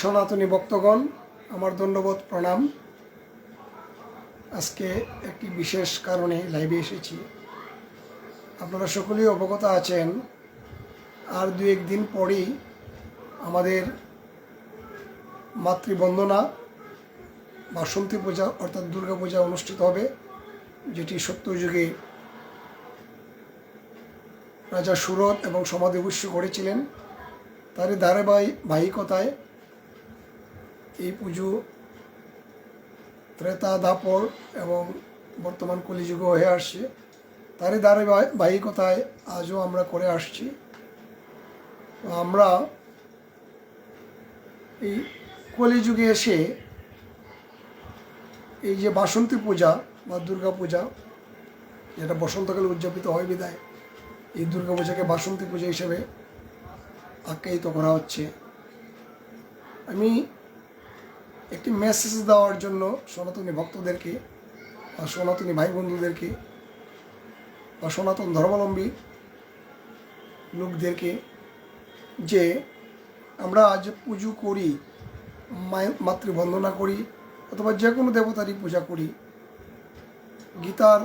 সনাতনী ভক্তগণ, আমার দণ্ডবোধ প্রণাম। আজকে একটি বিশেষ কারণে লাইভে এসেছি। আপনারা সকলেই অবগত আছেন, আর দু একদিন পরেই আমাদের মাতৃবন্দনা, বাসন্তী পূজা অর্থাৎ দুর্গা পূজা অনুষ্ঠিত হবে, যেটি সত্যযুগে রাজা সুরত এবং সমাধি করেছিলেন। তারই ধারাবাহিকতায় এই পুজো ত্রেতা দাপর এবং বর্তমান কলিযুগ হয়ে আসছে। তারই ধারাবাহিকতায় আজও আমরা করে আসছি। আমরা এই কলিযুগে এসে এই যে বাসন্তী পূজা বা দুর্গা পূজা, যেটা বসন্তকালে উদযাপিত হয় বিদায়, এই দুর্গা পূজাকে বাসন্তী পূজা হিসেবে আখ্যায়িত করা হচ্ছে। আমি একটি মেসেজ দেওয়ার জন্য সনাতনী ভক্তদেরকে বা সনাতনী ভাই বন্ধুদেরকে বা সনাতন ধর্মাবলম্বী লোকদেরকে যে আমরা আজ পুজো করি মাতৃবন্দনা করি অথবা যে কোনো দেবতারই পূজা করি, গীতার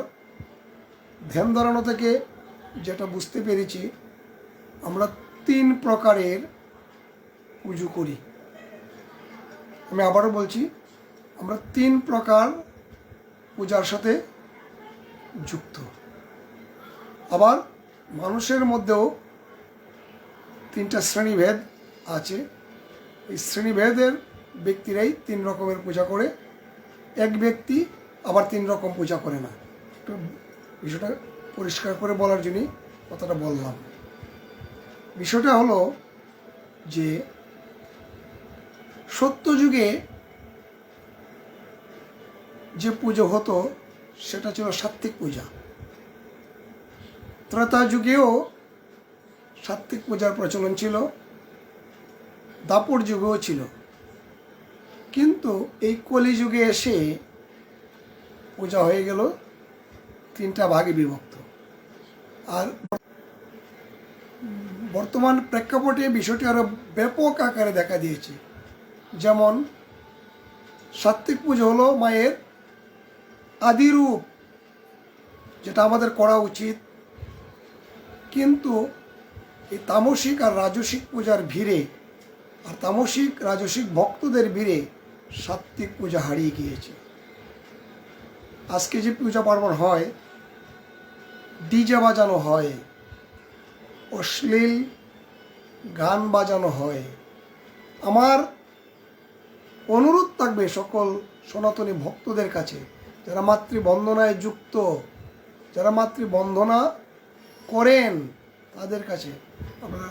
ধ্যান ধারণা থেকে যেটা বুঝতে পেরেছি, আমরা তিন প্রকারের পুজো করি। আমি আবারও বলছি, আমরা তিন প্রকার পূজার সাথে যুক্ত। আবার মানুষের মধ্যেও তিনটা শ্রেণীভেদ আছে। এই শ্রেণীভেদের ব্যক্তিরাই তিন রকমের পূজা করে, এক ব্যক্তি আবার তিন রকম পূজা করে না। একটু বিষয়টা পরিষ্কার করে বলার জন্যই কথাটা বললাম। বিষয়টা হলো যে সত্যযুগে যে পুজো হতো, সেটা ছিল সাত্ত্বিক পূজা। ত্রেতা যুগেও সাত্ত্বিক পূজার প্রচলন ছিল, দাপর যুগেও ছিল। কিন্তু এই কলিযুগে এসে পূজা হয়ে গেল তিনটা ভাগে বিভক্ত। আর বর্তমান প্রেক্ষাপটে বিষয়টি আরও ব্যাপক আকারে দেখা দিয়েছে। যেমন, সাত্ত্বিক পুজো হলো মায়ের আদিরূপ যেটা আমাদের করা উচিত। কিন্তু এই তামসিক আর রাজসিক পূজার ভিড়ে আর তামসিক, রাজসিক ভক্তদের ভিড়ে সাত্ত্বিক পূজা হারিয়ে গিয়েছে। আজকে যে পূজা পার্বণ হয়, ডিজে বাজানো হয়, অশ্লীল গান বাজানো হয়, আমার অনুরোধ থাকবে সকল সনাতনী ভক্তদের কাছে, যারা মাতৃবন্দনায় যুক্ত, যারা মাতৃবন্দনা করেন তাদের কাছে আমরা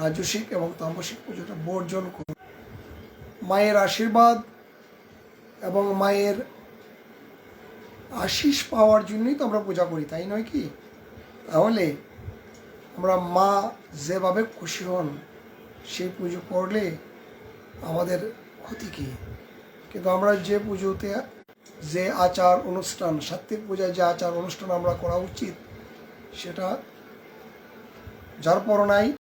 রাজসিক এবং তামসিক পুজোটা বর্জন করুন মায়ের আশীর্বাদ এবং মায়ের আশিস পাওয়ার জন্যই তো আমরা পূজা করি, তাই নয় কি? তাহলে আমরা মা যেভাবে খুশি হন, সেই পুজো করলে আমাদের ক্ষতি কি? কিন্তু আমরা যে পুজোতে, যে আচার অনুষ্ঠান, সাত্বিক পূজায় যে আচার অনুষ্ঠান আমরা করা উচিত, সেটা যার পর নাই